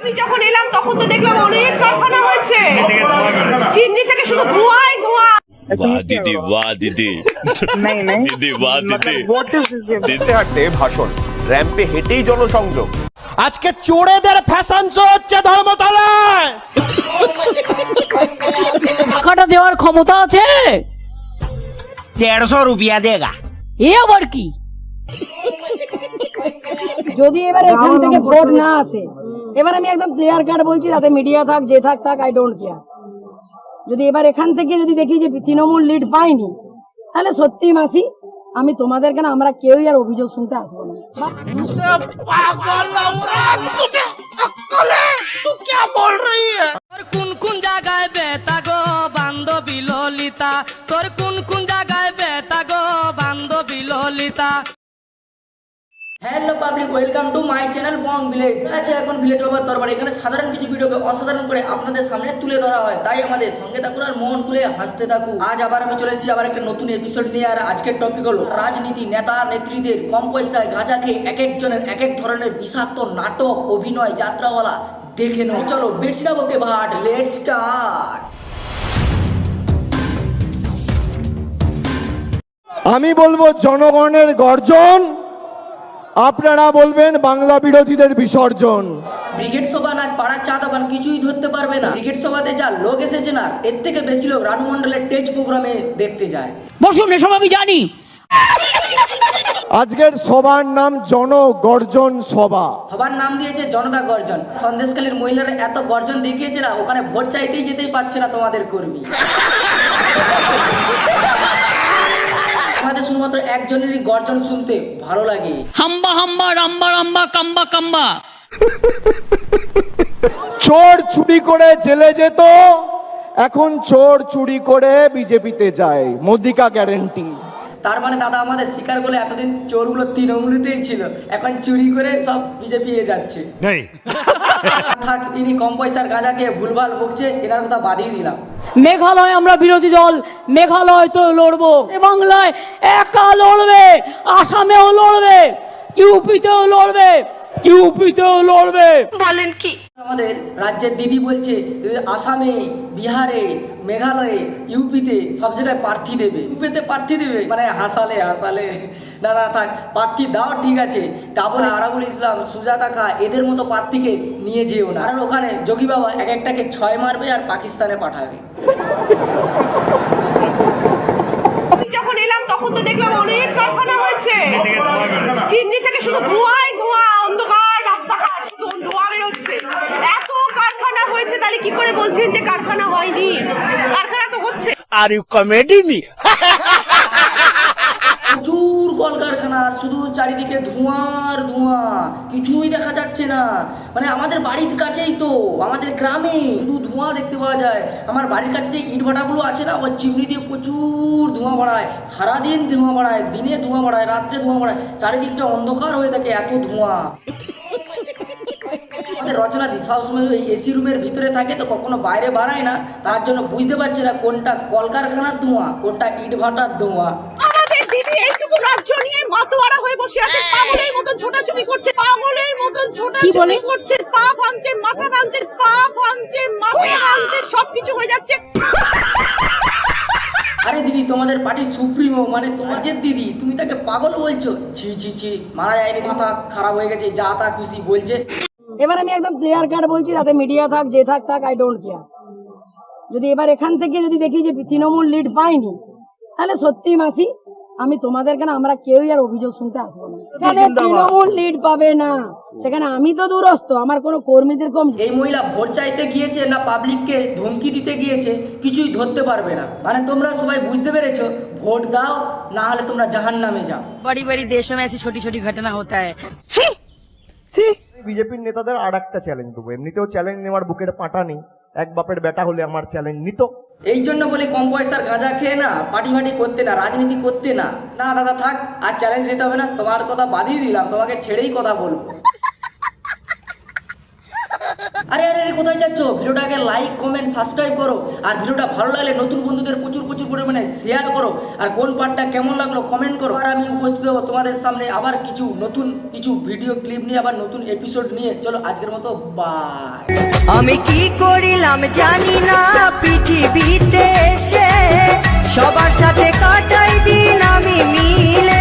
আমি যখন এলাম তখন তো দেখলাম অনেক কারখানা হয়েছে চিমনি থেকে শুধু ধোঁয়াই ধোঁয়া वाह दीदी वाह दीदी नहीं नहीं दीदी वाह दीदी मतलब what is this হাঁটতে হাঁটতে ভাষণ র্যাম্পে হেঁটেই জনসংযোগ আজকে চোরেদের ফ্যাশন শো হচ্ছে ধর্মতলায় টাকাটা দেওয়ার ক্ষমতা আছে দেড় সौ रुपया देगा এ আবার কি যদি এবার এখান থেকে ভোট না আসে এবার আমি একদম ক্লিয়ার কাট বলছি তাতে মিডিয়া থাক যে থাক থাক আই ডোন্ট কেয়ার যদি এবার এখান থেকে যদি দেখি যে তৃণমূল লিড পাইনি তাহলে সত্যি মাসি আমি তোমাদের কেন আমরা কেউই আর অভিযোগ শুনতে আসব না। তোর কোন কোন জায়গায় বেতা গো বান্ধবী ললিতা? তোর কোন কোন জায়গায় বেতা গো বান্ধবী Lalita? Hello public welcome to my channel bong village আচ্ছা এখন ভিলেজ বাবার দরবার। এখানে সাধারণ কিছু ভিডিওকে অসাধারণ করে আপনাদের সামনে তুলে ধরা হয়। তাই আমাদের সঙ্গে থাকুন আর মন খুলে হাসতে থাকুন। আজ আবার আমি চলে এসেছি আবার একটা নতুন এপিসোড নিয়ে আর আজকের টপিক হলো রাজনীতি, নেতা, নেত্রীদের কম পয়সায় গাঁজা খেয়ে এক একজনের এক এক ধরনের বিষাক্ত নাটক, অভিনয়, যাত্রাওয়ালা দেখে নাও। চলো, বেশি না বকে ভাট লেট স্টার্ট আমি বলব জনগণের গর্জন। আপনারা বলবেন বাংলা বিরোধীদের বিসর্জন। ব্রিগেড সভা না পাড়ার চা দোকান কিছুই ধরতে পারবে না। ব্রিগেড সভাতে যা লোক এসেছে না এর থেকে বেশি লোক রানু মন্ডলের টেজ প্রোগ্রামে দেখতে যায়। বসুন এসব আমি জানি। আজকের সবার নাম জনগর্জন সভা। সবার নাম দিয়েছে জনতা গর্জন। সন্দেশকালীর মহিলারা এত গর্জন দেখিয়েছে না ওখানে ভোট চাইতেই যেতেই পারছে না তোমাদের কর্মী। আমাদের শুধুমাত্র একজনেরই গর্জন শুনতে ভালো লাগে। হাম্বা হাম্বা রাম্বা রাম্বা কাম্বা কাম্বা। চোর চুরি করে জেলে যেত এখন চোর চুরি করে বিজেপিতে যায় মোদিকা গ্যারেন্টি। তার মানে দাদা আমাদের শিকার বলে এতদিন চোরগুলো তৃণমূলিতেই ছিল এখন চুরি করে সব বিজেপি যাচ্ছে। থাক, ইনি কম পয়সার গাঁজা ভুলভাল বকছে, এনার কথা বাদিয়ে দিলাম। মেঘালয় আমরা বিরোধী দল, মেঘালয় তো লড়বো। বাংলায় একা লড়বে, আসামেও লড়বে, ইউপিতেও লড়বে। ইউপিতেও লড়বে। আমাদের রাজ্যের দিদি বলছে আসামে বিহারে মেঘালয়ে ইউপিতে সব জায়গায় প্রার্থী দেবে। ইউপিতে প্রার্থী দেবে? মানে হাসালে হাসালে। না না থাক প্রার্থী দাও ঠিক আছে। তারপরে আরাবুল ইসলাম সুজাতা খা এদের মতো প্রার্থীকে নিয়ে যেও না। কারণ ওখানে যোগী বাবা এক একটাকে ছয় মারবে আর পাকিস্তানে পাঠাবে। যখন এলাম তখন তো দেখলাম অনেক কারখানা হয়েছে চিমনি থেকে শুধু ধোঁয়াই ধোঁয়া অন্ধকার রাস্তাঘাট শুধু ধোঁয়া বেরোচ্ছে এত কারখানা হয়েছে তাহলে কি করে বলছেন যে কারখানা হয়নি কারখানা তো হচ্ছে আর ইউ কমেডি মি প্রচুর কলকারখানা, শুধু চারিদিকে ধোঁয়ার ধোঁয়া, কিছুই দেখা যাচ্ছে না। মানে আমাদের বাড়ির কাছেই তো, আমাদের গ্রামে শুধু ধোঁয়া দেখতে পাওয়া যায়। আমার বাড়ির কাছে যে ইট ভাটাগুলো আছে না, ওই চিমনি দিয়ে প্রচুর ধোঁয়া বাড়ায়। সারাদিন ধোঁয়া বাড়ায়, দিনে ধোঁয়া বাড়ায়, রাত্রে ধোঁয়া বাড়ায়। চারিদিকটা অন্ধকার হয়ে থাকে, এত ধোঁয়া। আমাদের রচনা দি সবসময় ওই এসি রুমের ভিতরে থাকে তো কখনো বাইরে বাড়ায় না তার জন্য বুঝতে পারছে না কোনটা কলকারখানার ধোঁয়া কোনটা ইট ভাটার ধোঁয়া। আমাদের দিদি এইটুকু রাজ্য নিয়ে মাতোয়ারা হয়ে বসে আছে পাগলের মতন ছোটাছুটি করছে পাগলের মতন ছোটাছুটি করছে পা ভাঙছে মাথা ভাঙছে পা ভাঙছে মাথা ভাঙছে সবকিছু হয়ে যাচ্ছে। আরে দিদি তোমাদের পার্টির সুপ্রিমো মানে তোমাদের দিদি তুমি তাকে পাগল বলছো? ছি ছি ছি মারা যায়নি মাথা খারাপ হয়ে গেছে যা তা খুশি বলছে। এবার আমি একদম ক্লিয়ার কাট বলছি তাতে মিডিয়া থাক যে থাক থাক আই ডোন্ট কেয়ার যদি এবার এখান থেকে যদি দেখি যে তৃণমূল লিড পাইনি তাহলে সত্যি মাসি আমি তোমাদের কেন আমরা কেউই আর অভিযোগ শুনতে আসব না। সেখানে তৃণমূল লিড পাবে না। সেখানে আমি তো দূরস্থ আমার কোনো কর্মীদের কম এই মহিলা ভোট চাইতে গিয়েছে না পাবলিককে ধমকি দিতে গিয়েছে কিছুই ধরতে পারবে না। মানে তোমরা সবাই বুঝতে পেরেছ ভোট দাও না হলে তোমরা জাহান নামে যাও। বাড়ি বাড়ি দেশ মে এসি ছোটি ছোটি ঘটনা হতে হয় है বিজেপির নেতাদের আর একটা চ্যালেঞ্জ দেবো। এমনিতেও চ্যালেঞ্জ নেওয়ার বুকের পাটা নেই। এক বাপের বেটা হলে আমার চ্যালেঞ্জ নিত। এই জন্য বলি কম পয়সার গাঁজা খেয়ে না পার্টি ফাটি করতে না রাজনীতি করতে না। না দাদা থাক আর চ্যালেঞ্জ দিতে হবে না। তোমার কথা বাদই দিলাম তোমাকে ছেড়েই কথা বলব। আরে আরে আরে, কোথায় যাচ্ছ? ভিডিওটাকে লাইক কমেন্ট সাবস্ক্রাইব করো। আর ভিডিওটা ভালো লাগলে নতুন বন্ধুদের প্রচুর প্রচুর পরিমাণে শেয়ার করো। আর কোন পার্টটা কেমন লাগল কমেন্ট করো। আর আমি উপস্থিত হব তোমাদের সামনে আবার কিছু নতুন, কিছু ভিডিও ক্লিপ নিয়ে, আবার নতুন এপিসোড নিয়ে। চলো, আজকের মতো বাই আমি কি করিলাম জানি না, পৃথিবীতে এসে সবার সাথে কাটাই দিন আমি মিলে।